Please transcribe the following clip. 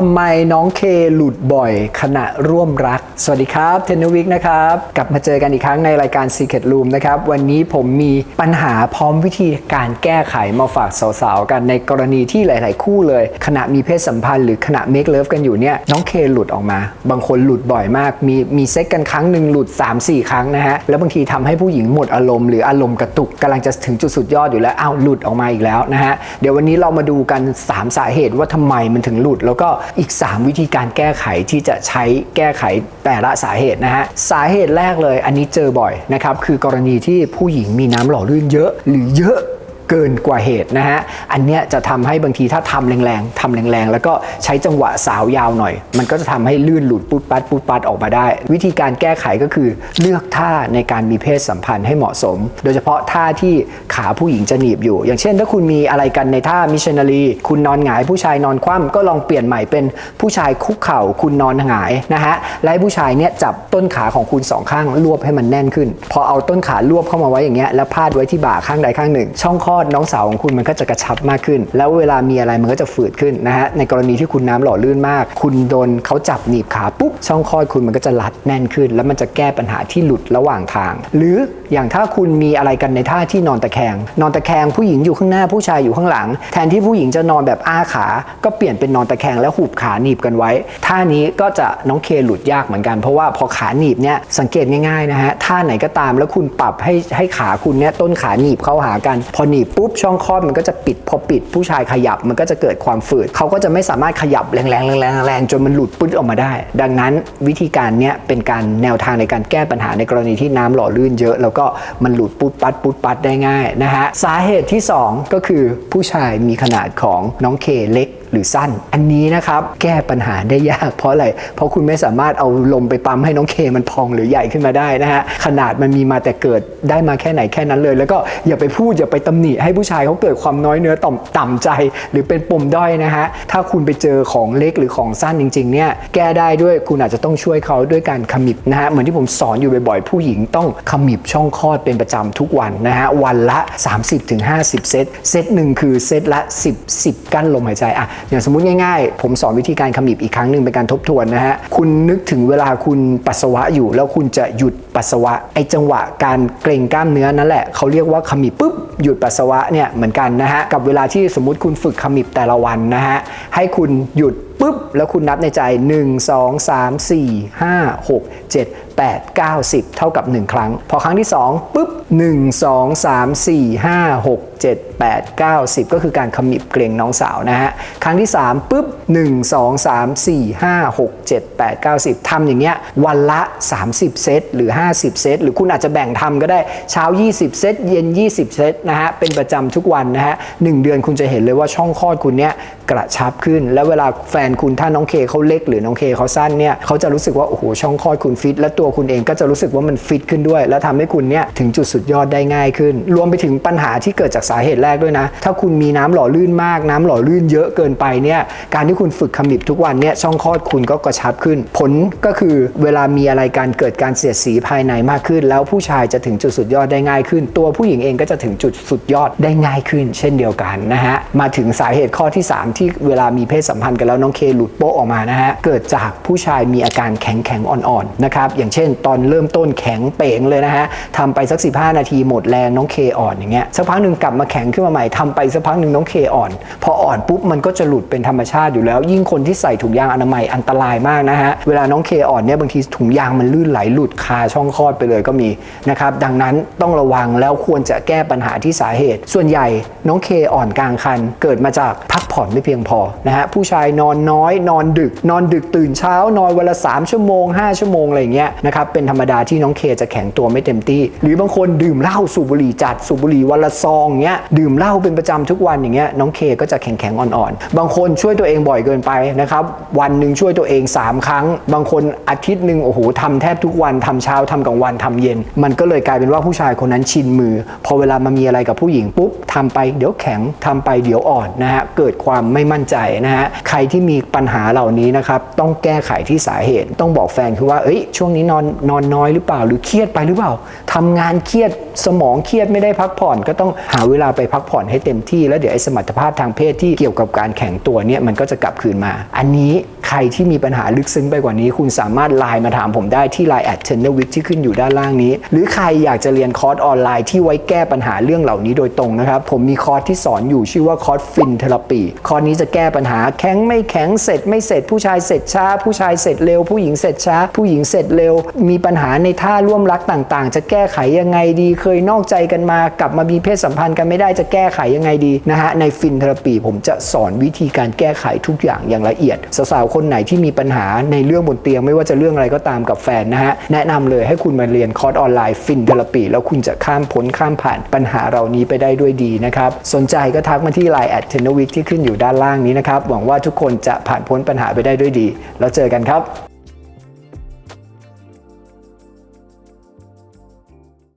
ทำไมน้องเคหลุดบ่อยขณะร่วมรัก สวัสดีครับเทนวิกนะครับ กลับมาเจอกันอีกครั้งในรายการ Secret Room นะครับ วันนี้ผมมีปัญหาพร้อมวิธีการแก้ไขมาฝากสาวๆ กันในกรณีที่หลาย ๆ คู่เลย ขณะมีเพศสัมพันธ์หรือขณะ make love กันอยู่เนี่ยน้องเคหลุดออกมา บางคนหลุดบ่อยมาก มีมีเซ็กกันครั้งหนึ่งหลุด 3-4 ครั้งนะฮะแล้วบางทีทำให้ผู้หญิงหมดอารมณ์หรืออารมณ์กระตุกกำลังจะถึงจุดสุดยอดอยู่แล้วอ้าวหลุดออกมาอีกแล้วนะฮะเดี๋ยววันนี้เรามาดูกัน 3 สาเหตุว่าทำไมมันถึงหลุดแล้วก็อีก 3 วิธีการแก้ไขที่จะใช้แก้ไขแต่ละสาเหตุนะฮะสาเหตุแรกเลยอันนี้เจอบ่อยนะครับคือกรณีที่ผู้หญิงมีน้ำหล่อลื่นเยอะหรือเยอะ เกินกว่าเหตุนะฮะ อันเนี้ยจะทำให้บางทีถ้าทำแรงๆทำแรงๆ แล้วก็ใช้จังหวะสาวยาวหน่อย มันก็จะทำให้ลื่นหลุดปุ๊ดปัดปุ๊ดปัดออกมาได้ วิธีการแก้ไขก็คือเลือกท่าในการมีเพศสัมพันธ์ให้เหมาะสม โดยเฉพาะท่าที่ขาผู้หญิงจะหนีบอยู่ อย่างเช่น ถ้าคุณมีอะไรกันในท่ามิชชันนารีคุณนอนหงายผู้ชายนอนคว่ำก็ลองเปลี่ยนใหม่เป็นผู้ชายคุกเข่าคุณนอนหงายนะฮะและผู้ชายเนี่ยจับต้นขาของคุณสองข้างรวบให้มันแน่นขึ้น พอเอาต้นขารวบเข้ามาไว้อย่างเงี้ยแล้วพาดไว้ที่บ่าข้างใดข้างหนึ่ง ช่องคลอดน้องสาวของคุณมันก็จะกระชับมากขึ้น แล้วเวลามีอะไรมันก็จะฝืดขึ้นนะฮะในกรณีที่คุณน้ำหล่อลื่นมาก คุณโดนเขาจับหนีบขาปุ๊บช่องคลอดคุณมันก็จะรัดแน่นขึ้น แล้วมันจะแก้ปัญหาที่หลุดระหว่างทาง หรืออย่างถ้าคุณมีอะไรกันในท่าที่นอนตะแคง นอนตะแคงผู้หญิงอยู่ข้างหน้าผู้ชายอยู่ข้างหลัง แทนที่ผู้หญิงจะนอนแบบอ้าขา ก็เปลี่ยนเป็นนอนตะแคงแล้วหุบขาหนีบกันไว้ ท่านี้ก็จะน้องเคหลุดยากเหมือนกัน เพราะว่าพอขาหนีบเนี่ยสังเกตง่ายๆนะฮะท่าไหนก็ตามแล้วคุณปรับให้ให้ขาคุณเนี่ยต้นขาหนีบเข้าหากัน พอหนีบปุ๊บช่องคลอดมันก็จะปิดพอปิดผู้ชายขยับมันก็จะเกิดความฝืดเขาก็จะไม่สามารถขยับแรงๆแรงๆแรงๆจนมันหลุดปุ๊ดออกมาได้ ดังนั้นวิธีการเนี้ยเป็นการแนวทางในการแก้ปัญหาในกรณีที่น้ำหล่อลื่นเยอะ แล้วก็มันหลุดปุ๊ดปัดปุ๊ดปัดได้ง่ายนะฮะสาเหตุที่สองก็คือผู้ชายมีขนาดของน้องเคเล็กหรือสั้น อันนี้นะครับ แก้ปัญหาได้ยากเพราะอะไร เพราะคุณไม่สามารถเอาลมไปปั๊มให้น้องเคมันพองหรือใหญ่ขึ้นมาได้นะฮะ ขนาดมันมีมาแต่เกิดได้มาแค่ไหนแค่นั้นเลย แล้วก็อย่าไปพูดอย่าไปตำหนิให้ผู้ชายเขาเกิดความน้อยเนื้อต่ำต่ำใจ หรือเป็นปมด้อยนะฮะ ถ้าคุณไปเจอของเล็กหรือของสั้นจริงๆเนี่ยแก้ได้ด้วยคุณอาจจะต้องช่วยเขาด้วยการขมิบนะฮะเหมือนที่ผมสอนอยู่บ่อยๆผู้หญิงต้องขมิบช่องคลอดเป็นประจำทุกวันนะฮะวันละ 30-50 เซตเซตหนึ่งคือเซตละ 10 10 กั้นลมหายใจอะอย่างสมมติง่ายๆ ผมสอนวิธีการขมิบอีกครั้งหนึ่งเป็นการทบทวนนะฮะ คุณนึกถึงเวลาคุณปัสสาวะอยู่ แล้วคุณจะหยุดปัสสาวะ ไอจังหวะการเกร็งกล้ามเนื้อนั่นแหละเขาเรียกว่าขมิบปุ๊บหยุดปัสสาวะเนี่ยเหมือนกันนะฮะ กับเวลาที่สมมติคุณฝึกขมิบแต่ละวันนะฮะ ให้คุณหยุดปุ๊บแล้วคุณนับในใจ 1 2 3 4 5 6 7 8 9 10 เท่ากับ 1 ครั้ง พอครั้งที่ 2ปุ๊บ 1 2 3 4 5 6 7 8 9 10 ก็คือการขมิบเกรงน้องสาวนะฮะ ครั้งที่ 3ปุ๊บ 1 2 3 4 5 6 7 8 9 10ทำอย่างเงี้ยวันละ 30 เซตหรือ 50 เซตหรือคุณอาจจะแบ่งทำก็ได้เช้า 20 เซตเย็น 20 เซตนะฮะ เป็นประจำทุกวันนะฮะ1เดือนคุณจะเห็นเลยว่าช่องคลอดคุณเนี้ยกระชับขึ้น แล้วเวลาแฟนคุณถ้าน้องเคเขาเล็กหรือน้องเคเขาสั้นเนี่ยเขาจะรู้สึกว่าโอ้โหช่องคลอดคุณฟิต และตัวคุณเองก็จะรู้สึกว่ามันฟิตขึ้นด้วย แล้วทำให้คุณเนี่ยถึงจุดสุดยอดได้ง่ายขึ้น รวมไปถึงปัญหาที่เกิดจากสาเหตุแรกด้วยนะ ถ้าคุณมีน้ำหล่อลื่นมาก น้ำหล่อลื่นเยอะเกินไปเนี่ยการที่คุณฝึกขมิบทุกวันเนี่ยช่องคลอดคุณก็กระชับขึ้น ผลก็คือเวลามีอะไรการเกิดการเสียดสีภายในมากขึ้น แล้วผู้ชายจะถึงจุดสุดยอดได้ง่ายขึ้น ตัวผู้หญิงเองก็จะถึงจุดสุดยอดได้ง่ายขึ้น เช่นเดียวกันนะฮะมาถึงสาเหตุข้อที่ 3 ที่เวลามีเพศสัมพันธ์กันแล้วน้องเคหลุดโป๊ะออกมานะฮะเกิดจากผู้ชายมีอาการแข็งแข็งอ่อนๆนะครับอย่างเช่น ตอนเริ่มต้นแข็งเป๋งเลยนะฮะทำไปสัก 15 นาทีหมดแรงน้องเคอ่อนอย่างเงี้ยสักพักหนึ่งกลับมาแข็งขึ้นมาใหม่ทำไปสักพักหนึ่งน้องเคอ่อน พออ่อนปุ๊บมันก็จะหลุดเป็นธรรมชาติอยู่แล้ว ยิ่งคนที่ใส่ถุงยางอนามัยอันตรายมากนะฮะ เวลาน้องเคอ่อนเนี่ยบางทีถุงยางมันลื่นไหลหลุดคาช่องคลอดไปเลยก็มีนะครับดังนั้นต้องระวังแล้วควรจะแก้ปัญหาที่สาเหตุ ส่วนใหญ่น้องเคอ่อนกลางคัน เกิดมาจากพักผ่อนไม่เพียงพอนะฮะผู้ชายนอนน้อย นอนดึก นอนดึกตื่นเช้านอนวันละ3ชั่วโมง 5 ชั่วโมงอะไรเงี้ยนะครับเป็นธรรมดาที่น้องเคจะแข็งตัวไม่เต็มที่ หรือบางคนดื่มเหล้าสูบบุหรี่จัดสูบบุหรี่วันละซองเงี้ยดื่มเหล้าเป็นประจำทุกวันอย่างเงี้ยน้องเคก็จะแข็งแข็งอ่อนๆ บางคนช่วยตัวเองบ่อยเกินไปนะครับวันหนึ่งช่วยตัวเอง 3 ครั้ง บางคนอาทิตย์หนึ่งโอ้โหทำแทบทุกวันทำเช้าทำกลางวันทำเย็น มันก็เลยกลายเป็นว่าผู้ชายคนนั้นชินมือ พอเวลามามีอะไรกับผู้หญิงปุ๊บทำไปเดี๋ยวแข็งทำไปเดี๋ยวอ่อนนะฮะเกิดความไม่มั่นใจนะฮะใครที่มีปัญหาเหล่านี้นะครับต้องแก้ไขที่สาเหตุ ต้องบอกแฟนคือว่าเอ้ยช่วงนี้นอนนอนน้อยหรือเปล่าหรือเครียดไปหรือเปล่าทำงานเครียดดสมองเครียดไม่ได้พักผ่อนก็ต้องหาเวลาไปพักผ่อนให้เต็มที่แล้วเดี๋ยวไอ้สมรรถภาพทางเพศที่เกี่ยวกับการแข่งตัวเนี่ยมันก็จะกลับคืนมา อันนี้ ใครที่มีปัญหาลึกซึ้งไปกว่านี้ คุณสามารถไลน์มาถามผมได้ที่ Line แอดเทนเนอร์วิกที่ขึ้นอยู่ด้านล่างนี้ หรือใครอยากจะเรียนคอร์สออนไลน์ที่ไว้แก้ปัญหาเรื่องเหล่านี้โดยตรงนะครับผมมีคอร์สที่สอนอยู่ชื่อว่าคอร์สฟินเทอราปีคอร์สนี้จะแก้ปัญหาแข็งไม่แข็งเสร็จไม่เสร็จผู้ชายเสร็จช้า ผู้ชายเสร็จเร็ว ผู้หญิงเสร็จช้า ผู้หญิงเสร็จเร็ว มีปัญหาในท่าร่วมรักต่างๆ จะแก้ไขยังไงดี เคยนอกใจกันมากลับมามีเพศสัมพันธ์กันไม่ได้จะแก้ไขยังไงดีนะฮะในฟินเทอราปีผมจะสอนวิธีการแก้ไขทุกอย่างอย่างละเอียดสาวๆคนคนไหนที่มีปัญหาในเรื่องบนเตียง ไม่ว่าจะเรื่องอะไรก็ตามกับแฟนนะฮะแนะนำเลยให้คุณมาเรียนคอร์สออนไลน์ฟินเทอราปีแล้วคุณจะข้ามพ้นข้ามผ่านปัญหาเหล่านี้ไปได้ด้วยดีนะครับสนใจก็ทักมาที่ Line แอดเทนวิกที่ขึ้นอยู่ด้านล่างนี้นะครับหวังว่าทุกคนจะผ่านพ้นปัญหาไปได้ด้วยดี แล้วเจอกันครับ